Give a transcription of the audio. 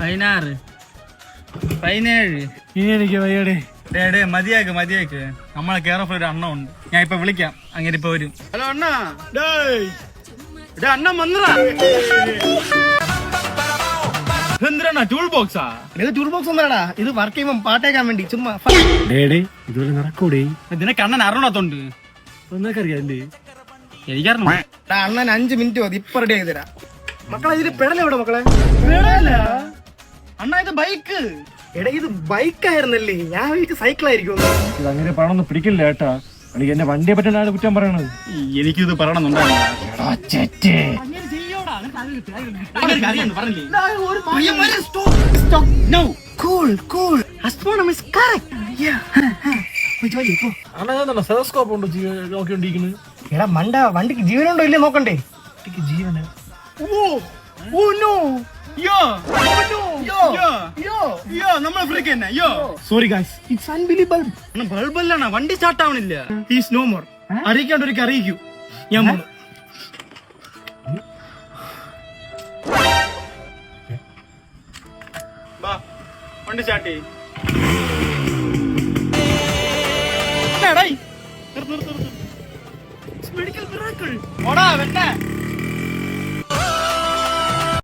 പതിനാറ്. പതിനേഴ്. ഇനി എനിക്ക് വയ്യടേ. ഡേ മതിയാക്ക് മതിയാക്ക്. നമ്മളെ കെയർ ഓഫ് ഒരു അണ്ണ ഉണ്ട്. ഞാൻ ഇപ്പൊ വിളിക്കാം. അങ്ങനെ ഇപ്പൊ വരും. ഹലോ അണ്ണ. അണ്ണ വന്നടാ എന്തിനാ ടൂൾ ബോക്സാ ഇത് ടൂൾ ബോക്സ് ഒന്നാടാ ഇത് വർക്ക് ചെയ്യുമ്പോൾ പാട്ടേക്കാൻ വേണ്ടി ചുമ്മാ ഡേടേ ഇതുപോലെ നടക്കൂടേ. നിനക്ക് അണ്ണൻ അറിയണത്തോണ്ട്. ഒന്നൊക്കറിയാല്ലേ എനിക്കറിഞ്ഞു അണ്ണൻ അഞ്ച് മിനിറ്റ് മതി. ഇപ്പൊ റെഡി ആയി തരാം. മക്കളെ ഇതിൽ പെടലെവിടെ മക്കളെ? ബൈക്ക്. എടാ ഇത് ബൈക്കായിരുന്നല്ലേ. ഞാൻ വിചാരിച്ചു സൈക്കിളായിരിക്കും ഇത് അങ്ങനെ പണമൊന്നും പിടിക്കില്ല ഏട്ടാ. എനിക്ക് എന്റെ വണ്ടിയെ പറ്റാണ് കുറ്റം പറയണത്. എനിക്കിത് പറയണമെന്നുണ്ടായിരുന്നു എടാ മണ്ട വണ്ടിക്ക് ജീവനുണ്ടോ ഇല്ലേ നോക്കണ്ടേ? ജീവന? ഓ ഓ നോ യാ ഓ യോ നമ്മൾ ഫ്രീക്ക് തന്നെ. അയ്യോ സോറി ഗൈസ് ഇറ്റ്സ് അൺബിലീബിൾ ബൾബല്ലാണ്? വണ്ടി സ്റ്റാർട്ട് ആവണില്ല. ഈ സ്നോ മോർ അറിയിക്കേണ്ടവർക്ക് അറിയിക്കൂ ഞാൻ പോകും വണ്ടി സ്റ്റാർട്ട് ചെയ്യും. മെഡിക്കൽ മിറാക്കിൾ ഓടാ വെട്ടേ.